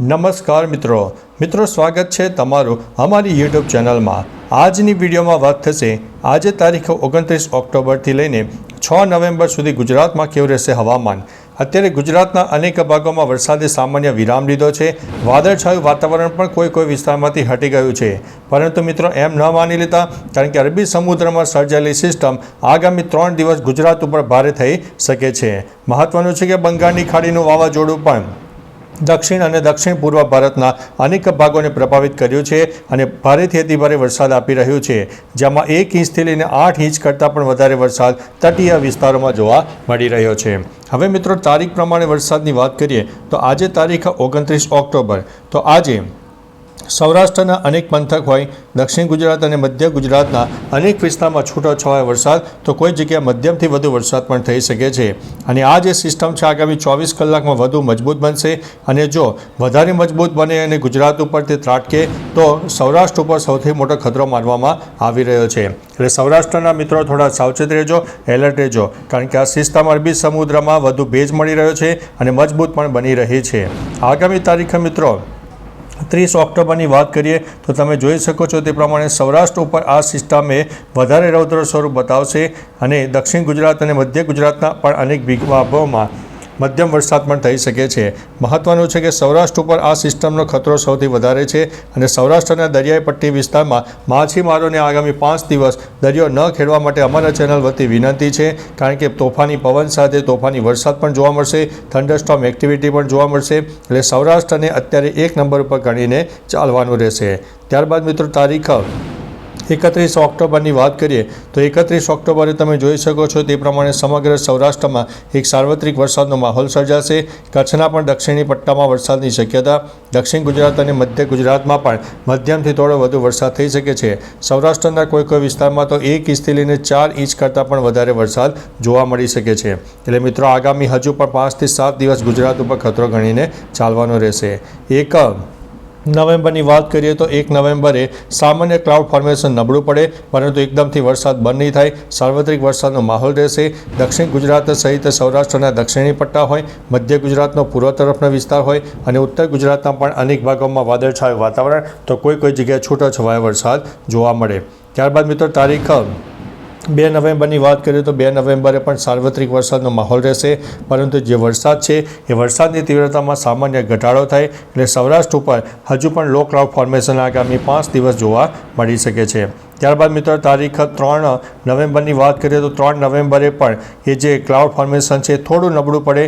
નમસ્કાર મિત્રો. મિત્રો, સ્વાગત છે તમારું અમારી યુટ્યુબ ચેનલમાં. આજની વિડીયોમાં વાત થશે, આજે તારીખ ઓગણત્રીસ ઓક્ટોબરથી લઈને છ નવેમ્બર સુધી ગુજરાતમાં કેવું રહેશે હવામાન? અત્યારે ગુજરાતના અનેક ભાગોમાં વરસાદે સામાન્ય વિરામ લીધો છે. વાદળછાયું વાતાવરણ પણ કોઈ કોઈ વિસ્તારમાંથી હટી ગયું છે. પરંતુ મિત્રો, એમ ન માની લેતા, કારણ કે અરબી સમુદ્રમાં સર્જાયેલી સિસ્ટમ આગામી ત્રણ દિવસ ગુજરાત ઉપર ભારે થઈ શકે છે. મહત્વનું છે કે બંગાળની ખાડીનું વાવાઝોડું પણ દક્ષિણ અને દક્ષિણ પૂર્વ ભારતના અનેક ભાગોને પ્રભાવિત કર્યું છે અને ભારેથી અતિભારે વરસાદ આપી રહ્યું છે. જેમાં એક ઇંચથી લઈને આઠ ઇંચ કરતાં પણ વધારે વરસાદ તટીય વિસ્તારોમાં જોવા મળી રહ્યો છે. હવે મિત્રો તારીખ પ્રમાણે વરસાદની વાત કરીએ તો આજે તારીખ ઓગણત્રીસ ઓક્ટોબર. તો આજે સૌરાષ્ટ્રના અનેક પંથક હોય, દક્ષિણ ગુજરાત અને મધ્ય ગુજરાતના અનેક વિસ્તારમાં છૂટોછવાયો વરસાદ, તો કોઈ જગ્યાએ મધ્યમથી વધુ વરસાદ પણ થઈ શકે છે. અને આ જે સિસ્ટમ છે, આગામી ચોવીસ કલાકમાં વધુ મજબૂત બનશે. અને જો વધારે મજબૂત બને અને ગુજરાત ઉપર તે ત્રાટકે, તો સૌરાષ્ટ્ર ઉપર સૌથી મોટો ખતરો માનવામાં આવી રહ્યો છે. એટલે સૌરાષ્ટ્રના મિત્રો થોડા સાવચેત રહેજો, એલર્ટ રહેજો, કારણ કે આ સિસ્ટમ અરબી સમુદ્રમાં વધુ ભેજ મળી રહ્યો છે અને મજબૂત પણ બની રહી છે. આગામી તારીખે મિત્રો ત્રીસ ઓક્ટોબરની વાત કરીએ તો તમે જોઈ શકો છો તે પ્રમાણે સૌરાષ્ટ્ર ઉપર આ સિસ્ટમે વધારે રૌદ્ર સ્વરૂપ બતાવશે અને દક્ષિણ ગુજરાત અને મધ્ય ગુજરાતના પણ અનેક ભાગોમાં મધ્યમ વરસાદ પણ થઈ શકે છે. મહત્વનું છે કે સૌરાષ્ટ્ર ઉપર આ સિસ્ટમનો ખતરો સૌથી વધારે છે અને સૌરાષ્ટ્રના દરિયાઈ પટ્ટી વિસ્તારમાં માછીમારોને આગામી પાંચ દિવસ દરિયો ન ખેડવા માટે અમારા ચેનલ વતી વિનંતી છે. કારણ કે તોફાની પવન સાથે તોફાની વરસાદ પણ જોવા મળશે થંડરસ્ટોમ એક્ટિવિટી પણ જોવા મળશે એટલે સૌરાષ્ટ્રને અત્યારે એક નંબર ઉપર ગણીને ચાલવાનું રહેશે. ત્યારબાદ મિત્રો તારીખ એકત્રીસ ઓક્ટોબરની વાત કરીએ, તો એકત્રીસ ઓક્ટોબરે તમે જોઈ શકો છો તે પ્રમાણે સમગ્ર સૌરાષ્ટ્રમાં એક સાર્વત્રિક વરસાદનો માહોલ સર્જાશે. કચ્છના પણ દક્ષિણી પટ્ટામાં વરસાદની શક્યતા, દક્ષિણ ગુજરાત અને મધ્ય ગુજરાતમાં પણ મધ્યમથી થોડો વધુ વરસાદ થઈ શકે છે. સૌરાષ્ટ્રના કોઈ કોઈ વિસ્તારમાં તો એક ઇંચથી લઈને ચાર ઇંચ કરતાં પણ વધારે વરસાદ જોવા મળી શકે છે. એટલે મિત્રો, આગામી હજુ પણ પાંચથી સાત દિવસ ગુજરાત ઉપર ખતરો ગણીને ચાલવાનો રહેશે. એક નવેમ્બરની વાત કરીએ તો એક નવેમ્બરે સામાન્ય ક્લાઉડ ફોર્મેશન નબળું પડે, પરંતુ એકદમથી વરસાદ બંધ નહીં થાય. સાર્વત્રિક વરસાદનો માહોલ રહેશે. દક્ષિણ ગુજરાત સહિત સૌરાષ્ટ્રના દક્ષિણી પટ્ટા હોય, મધ્ય ગુજરાતનો પૂર્વ તરફનો વિસ્તાર હોય અને ઉત્તર ગુજરાતના પણ અનેક ભાગોમાં વાદળછાયું વાતાવરણ, તો કોઈ કોઈ જગ્યાએ છૂટો છવાયો વરસાદ જોવા મળે. ત્યારબાદ મિત્રો તારીખ બે નવેમ્બરની વાત કરીએ તો બે નવેમ્બરે પણ સાર્વત્રિક વરસાદનો માહોલ રહેશે, પરંતુ જે વરસાદ છે, એ વરસાદની તીવ્રતામાં સામાન્ય ઘટાડો થાય એટલે સૌરાષ્ટ્ર ઉપર હજુ પણ લો ક્લાઉડ ફોર્મેશન આગામી પાંચ દિવસ જોવા મળી શકે છે. ત્યારબાદ મિત્રો, તારીખ ત્રણ નવેમ્બરની વાત કરીએ તો ત્રણ નવેમ્બરે પણ એ જે ક્લાઉડ ફોર્મેશન છે થોડું નબળું પડે.